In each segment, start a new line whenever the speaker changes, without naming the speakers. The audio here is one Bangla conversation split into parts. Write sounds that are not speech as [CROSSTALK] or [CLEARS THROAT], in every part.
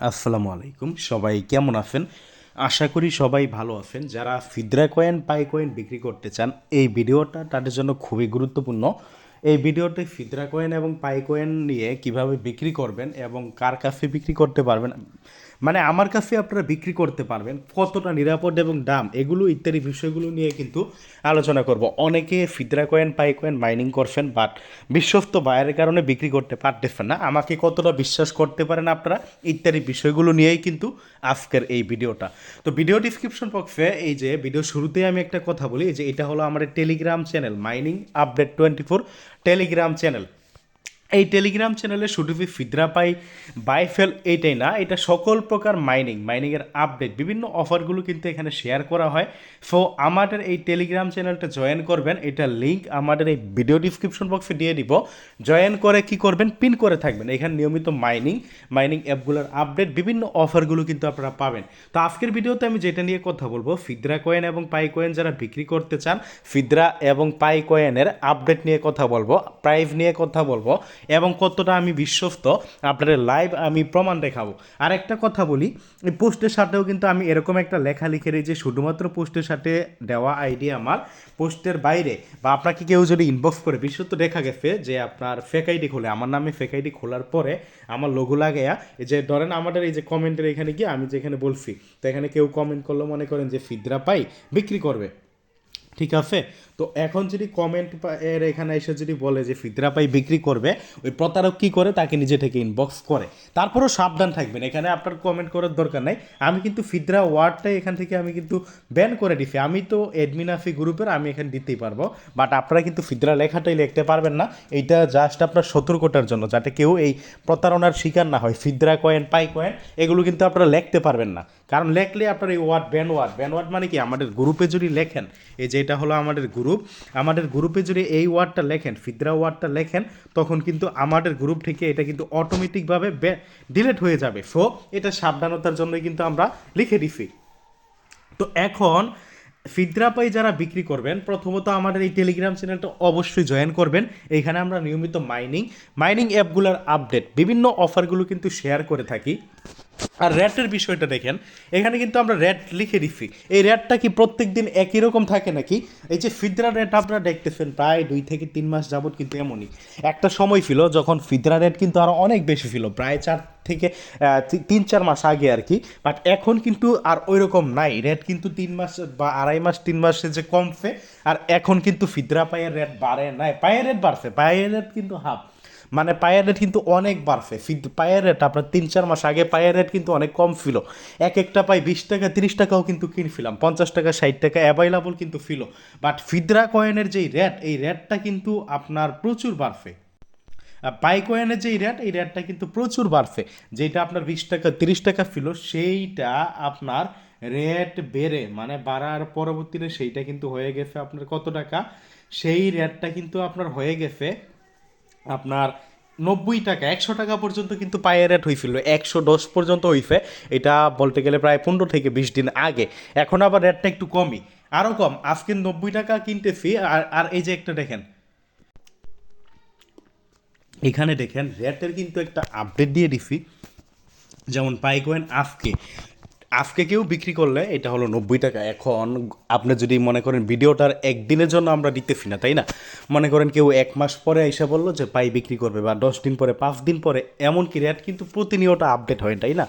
আসসালামু আলাইকুম। সবাই কেমন আছেন? আশা করি সবাই ভালো আছেন। যারা ফিদ্রা কয়েন, পাই কয়েন বিক্রি করতে চান, এই ভিডিওটা তাদের জন্য খুবই গুরুত্বপূর্ণ। এই ভিডিওতে ফিদ্রা কয়েন এবং পাই কয়েন নিয়ে কীভাবে বিক্রি করবেন এবং কার কাছে বিক্রি করতে পারবেন মানে আমার কাছে আপনারা বিক্রি করতে পারবেন কতটা নিরাপদ এবং দাম এগুলো ইত্যাদি বিষয়গুলো নিয়ে কিন্তু আলোচনা করব। অনেকে ফিদরা কয়েন, পাই কয়েন, মাইনিং করছেন বাট বিশ্বস্ত বায়ের কারণে বিক্রি করতে পারতেছেন না। আমাকে কতটা বিশ্বাস করতে পারেন আপনারা? ইত্যাদি বিষয়গুলো নিয়েই কিন্তু আজকের এই ভিডিওটা। তো ভিডিও ডিসক্রিপশন বক্সে এই যে ভিডিও শুরুতেই আমি একটা কথা বলি, যে এটা হলো আমাদের Telegram channel mining update twenty four Telegram channel এই টেলিগ্রাম চ্যানেলে শুধু ফিদরা পাই বাইফেল এইটাই না, এটা সকল প্রকার মাইনিং মাইনিংয়ের আপডেট বিভিন্ন অফারগুলো কিন্তু এখানে শেয়ার করা হয়। সো আমাদের এই টেলিগ্রাম চ্যানেলটা জয়েন করবেন, এটা লিঙ্ক আমাদের এই ভিডিও ডিসক্রিপশন বক্সে দিয়ে দিব। জয়েন করে কি করবেন পিন করে থাকবেন, এখানে নিয়মিত মাইনিং মাইনিং অ্যাপগুলোর আপডেট বিভিন্ন অফারগুলো কিন্তু আপনারা পাবেন। তো আজকের ভিডিওতে আমি যেটা নিয়ে কথা বলব, ফিদরা কয়েন এবং পাই কয়েন যারা বিক্রি করতে চান, ফিদরা এবং পাই কয়েনের আপডেট নিয়ে কথা বলব প্রাইস নিয়ে কথা বলব। এবং কতটা আমি বিশ্বস্ত, আপনাদের লাইভ আমি প্রমাণ দেখাবো। আর একটা কথা বলি, এই পোস্টের সাথেও কিন্তু আমি এরকম একটা লেখা লিখে দিই যে শুধুমাত্র পোস্টের সাথে দেওয়া আইডি আমার, পোস্টের বাইরে, বা আপনাকে কেউ যদি ইনবক্স করে বিশ্বত দেখা গেছে যে আপনার ফেক আইডি খোলে, আমার নামে ফেক আইডি খোলার পরে আমার লোগো লাগাইয়া এই যে ধরেন আমাদের এই যে কমেন্টের এখানে গিয়ে আমি যেখানে বলছি, তো এখানে কেউ কমেন্ট করল, মনে করেন যে ফিদরা পাই, বিক্রি করবে। ঠিক আছে? তো এখন যদি কমেন্ট এর এখানে এসে যদি বলে যে ফিদরা পাই বিক্রি করবে, ওই প্রতারক কী করে? তাকে নিজে থেকে ইনবক্স করে। তারপরেও সাবধান থাকবেন। এখানে আপনার কমেন্ট করার দরকার নাই। আমি কিন্তু ফিদরা ওয়ার্ডটাই এখান থেকে আমি কিন্তু ব্যান করে দিছি। আমি তো এডমিনাফি গ্রুপের আমি এখানে দিতেই পারব। বাট আপনারা কিন্তু ফিদরা লেখাটাই লিখতে পারবেন না। এইটা জাস্ট আপনার সতর্কতার জন্য, যাতে কেউ এই প্রতারণার শিকার না হয়। ফিদরা কয়েন পাই কয়েন এগুলো কিন্তু আপনারা লিখতে পারবেন না। কারণ লেখলে আপনার এই word ban word ban word মানে কি? আমাদের গ্রুপে যদি লেখেন, এই যে এটা হলো আমাদের গ্রুপ আমাদের গ্রুপে যদি এই ওয়ার্ডটা লেখেন, ফিদরা ওয়ার্ডটা লেখেন, তখন কিন্তু আমাদের গ্রুপ থেকে এটা কিন্তু অটোমেটিকভাবে ডিলেট হয়ে যাবে। সো এটা সাবধানতার জন্যই কিন্তু আমরা লিখে দিছি। তো এখন, ফিদরা পাই যারা বিক্রি করবেন, প্রথমত আমাদের এই টেলিগ্রাম চ্যানেলটা অবশ্যই জয়েন করবেন। এইখানে আমরা নিয়মিত মাইনিং মাইনিং অ্যাপগুলোর আপডেট বিভিন্ন অফারগুলো কিন্তু শেয়ার করে থাকি। আর র্যাটের বিষয়টা দেখেন, এখানে কিন্তু আমরা র্যাট লিখে দিচ্ছি এই র্যাটটা কি প্রত্যেক দিন একই রকম থাকে নাকি? এই যে ফিদরা রেট আপনারা দেখতেছেন, প্রায় দুই থেকে তিন মাস যাবৎ কিন্তু এমনই। একটা সময় ছিল যখন ফিদরা রেট কিন্তু আরও অনেক বেশি ছিল, প্রায় চার থেকে তিন, চার মাস আগে আর কি। বাট এখন কিন্তু আর ওই রকম নাই। রেট কিন্তু তিন মাস বা আড়াই মাস, তিন মাসে যে কমছে, আর এখন কিন্তু ফিদরা পায়ের রেট বাড়ে নাই। পায়ের রেট বাড়ছে, পায়ের রেট কিন্তু হাফ। মানে পায়ের রেট কিন্তু অনেক বাড়ছে। পায়ের রেট আপনার তিন, চার মাস আগে পায়ের রেট কিন্তু অনেক কম ছিল। এক একটা পাই বিশ টাকা, তিরিশ টাকাও কিন্তু কিনছিলাম। পঞ্চাশ টাকা, ষাট টাকা অ্যাভেলেবল কিন্তু ছিল। বাট ফিদ্রা কয়েনের যেই রেট, এই রেটটা কিন্তু আপনার প্রচুর বাড়ছে। পাই কয়েনের যেই রেট, এই রেটটা কিন্তু প্রচুর বাড়ছে। যেটা আপনার বিশ টাকা, তিরিশ টাকা ছিল, সেইটা আপনার রেট বেড়ে মানে বাড়ার পরবর্তীতে সেইটা কিন্তু হয়ে গেছে আপনার কত টাকা? সেই রেটটা কিন্তু আপনার হয়ে গেছে আপনার নব্বই টাকা, একশো টাকা পর্যন্ত কিন্তু পায়ের রেট হয়েছিল একশো দশ পর্যন্ত হয়েছে এটা বলতে গেলে প্রায় পনেরো থেকে বিশ দিন আগে। এখন আবার রেটটা একটু কমই। আরও কম, আজকে নব্বই টাকা কিনতেছি আর আর এই যে একটা দেখেন। এখানে দেখেন, রেটের কিন্তু একটা আপডেট দিয়ে দিছি। যেমন পাইকোয়েন আজকে আজকে কেউ বিক্রি করলে এটা হলো নব্বই টাকা। এখন আপনি যদি মনে করেন ভিডিওটার একদিনের জন্য আমরা দিতেছি না, তাই না? মনে করেন কেউ এক মাস পরে এসে বলল যে, পাই বিক্রি করবে বা দশ দিন পরে, পাঁচ দিন পরে, এমনকি রেট কিন্তু প্রতিনিয়ত আপডেট হয়, তাই না?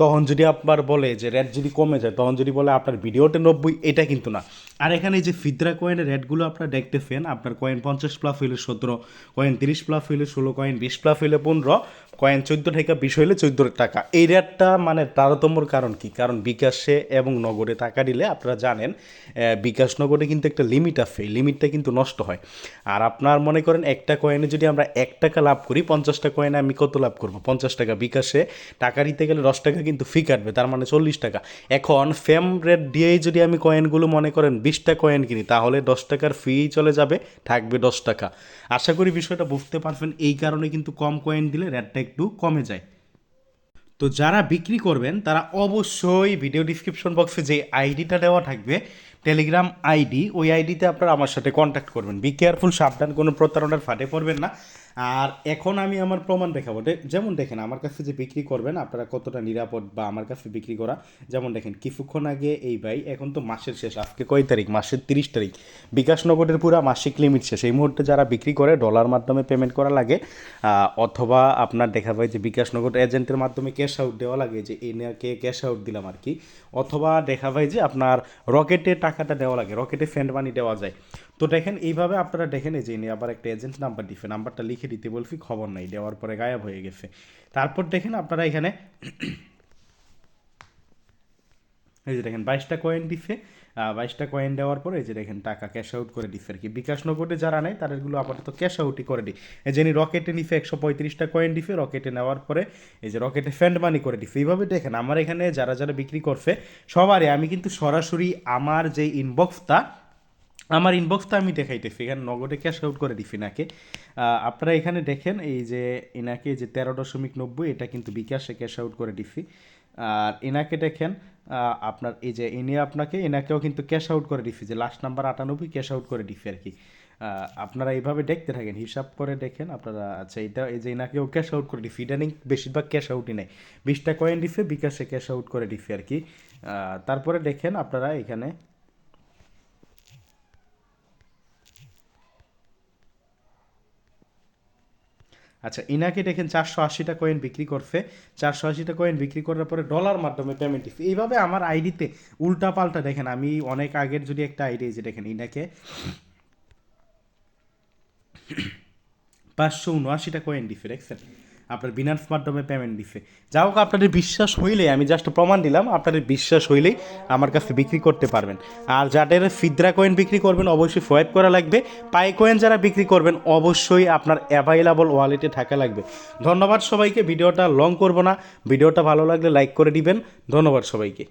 তখন যদি আপনার বলে যে, রেট যদি কমে যায়, তখন যদি বলে আপনার ভিডিওতে নব্বই, এটা কিন্তু না। আর এখানে যে ফিদ্রা কয়েনের রেটগুলো আপনারা দেখতেছেন, আপনার কয়েন পঞ্চাশ প্লাস হইলে সতেরো কয়েন তিরিশ প্লাস হইলে ষোলো কয়েন বিশ প্লাস হইলে পনেরো কয়েন চোদ্দ থেকে বিশ হইলে চোদ্দ টাকা। এই রেটটা মানে তারতম্যর কারণ কি? কারণ বিকাশে এবং নগদে টাকা দিলে আপনারা জানেন বিকাশ নগদে কিন্তু একটা লিমিট আছে। লিমিটটা কিন্তু নষ্ট হয়। আর আপনার মনে করেন একটা কয়েনে যদি আমরা এক টাকা লাভ করি পঞ্চাশটা কয়েনে আমি কত লাভ করব? পঞ্চাশ টাকা। বিকাশে টাকা দিতে গেলে দশ টাকা কিন্তু ফি কাটবে, তার মানে চল্লিশ টাকা। এখন ফেম রেট দিয়েই যদি আমি কয়েনগুলো মনে করেন বিশটা কয়েন কিনি, তাহলে দশ টাকার ফি চলে যাবে, থাকবে দশ টাকা। আশা করি বিষয়টা বুঝতে পারবেন এই কারণে কিন্তু কম কয়েন দিলে রেটটা একটু কমে যায়। তো যারা বিক্রি করবেন, তারা অবশ্যই ভিডিও ডিসক্রিপশন বক্সে যে আইডিটা দেওয়া থাকবে টেলিগ্রাম আইডি ওই আইডিতে আপনারা আমার সাথে কন্ট্যাক্ট করবেন। বি কেয়ারফুল সাবধান, কোনো প্রতারণার ফাটে পড়বেন না। আর এখন আমি আমার প্রমাণ দেখাবো। যেমন দেখেন, আমার কাছে যে বিক্রি করবেন, আপনারা কতটা নিরাপদ বা আমার কাছে বিক্রি করা, যেমন দেখেন, কিছুক্ষণ আগে এই ভাই, এখন তো মাসের শেষ, আজকে কয় তারিখ? মাসের তিরিশ তারিখ। বিকাশ নগরের পুরো মাসিক লিমিট শেষ। এই মুহূর্তে যারা বিক্রি করে ডলার মাধ্যমে পেমেন্ট করা লাগে অথবা আপনার দেখা যায় যে বিকাশ নগর এজেন্টের মাধ্যমে ক্যাশ আউট দেওয়া লাগে, যে এনাকে ক্যাশ আউট দিলাম আর কি, অথবা দেখা যায় যে আপনার রকেটে টাকাটা দেওয়া লাগে রকেটে ফ্যান্ড মানি দেওয়া যায়। তো দেখেন, এইভাবে আপনারা দেখেন এই যে আবার একটা এজেন্ট নাম্বার দিছে নাম্বারটা লিখে দিতে বলছি, খবর নাই, দেওয়ার পরে গায়েব হয়ে গেছে। তারপর দেখেন আপনারা এখানে [CLEARS THROAT] এই যে দেখেন, বাইশটা কয়েন দিছে বাইশটা কয়েন দেওয়ার পরে এই যে দেখেন, টাকা ক্যাশ আউট করে দিচ্ছে আর কি। বিকাশ নগরে যারা নেয় তাদেরগুলো আপাতত ক্যাশ আউটই করে দিই। এই যে রকেটে নিছে একশো পঁয়ত্রিশটা কয়েন দিছে রকেটে নেওয়ার পরে এই যে রকেটে ফ্যান্ড মানি করে দিছে। এইভাবে দেখেন, আমার এখানে যারা যারা বিক্রি করছে, সবারই, আমি কিন্তু সরাসরি আমার যে ইনবক্সটা আমার ইনবক্সটা আমি দেখাইতেছি। এখানে নগদে ক্যাশ আউট করে দিছি নাকে আপনারা এখানে দেখেন, এই যে এনাকে যে তেরো দশমিক নব্বই, এটা কিন্তু বিকাশে ক্যাশ আউট করে দিছি। আর এনাকে দেখেন আপনার এই যে এনে আপনাকে এনাকেও কিন্তু ক্যাশ আউট করে দিছি। যে লাস্ট নাম্বার আটানব্বই ক্যাশ আউট করে দিছি আর কি। আপনারা এইভাবে দেখতে থাকেন, হিসাব করে দেখেন আপনারা। আচ্ছা এটা এই যে এনাকেও ক্যাশ আউট করে দিছি। ইদানিং বেশিরভাগ ক্যাশ আউটই নেই। বিশটা কয়েন দিছে, বিকাশে ক্যাশ আউট করে দিছি আর কি। তারপরে দেখেন আপনারা এখানে আচ্ছা ইনাকে দেখেন চারশো আশিটা কয়েন বিক্রি করছে। চারশো আশিটা কয়েন বিক্রি করার পরে ডলার মাধ্যমে পেমেন্ট দিচ্ছে। এইভাবে আমার আইডিতে উল্টা পাল্টা দেখেন, আমি অনেক আগের যদি একটা আইডি যে দেখেন ইনাকে। পাঁচশো উনআশিটা কয়েন দিছে দেখছেন আপনার বিনান্স মাধ্যমে পেমেন্ট দিছে। যা হোক, আপনাদের বিশ্বাস হইলে আমি জাস্ট প্রমাণ দিলাম, আপনাদের বিশ্বাস হইলেই আমার কাছে বিক্রি করতে পারবেন। আর যাদের ফিদ্রা কয়েন বিক্রি করবেন, অবশ্যই সোয়াইপ করা লাগবে। পাই কয়েন যারা বিক্রি করবেন, অবশ্যই আপনার অ্যাভাইলেবল ওয়ালেটে থাকা লাগবে। ধন্যবাদ সবাইকে, ভিডিওটা লং করব না। ভিডিওটা ভালো লাগলে লাইক করে দিবেন। ধন্যবাদ সবাইকে।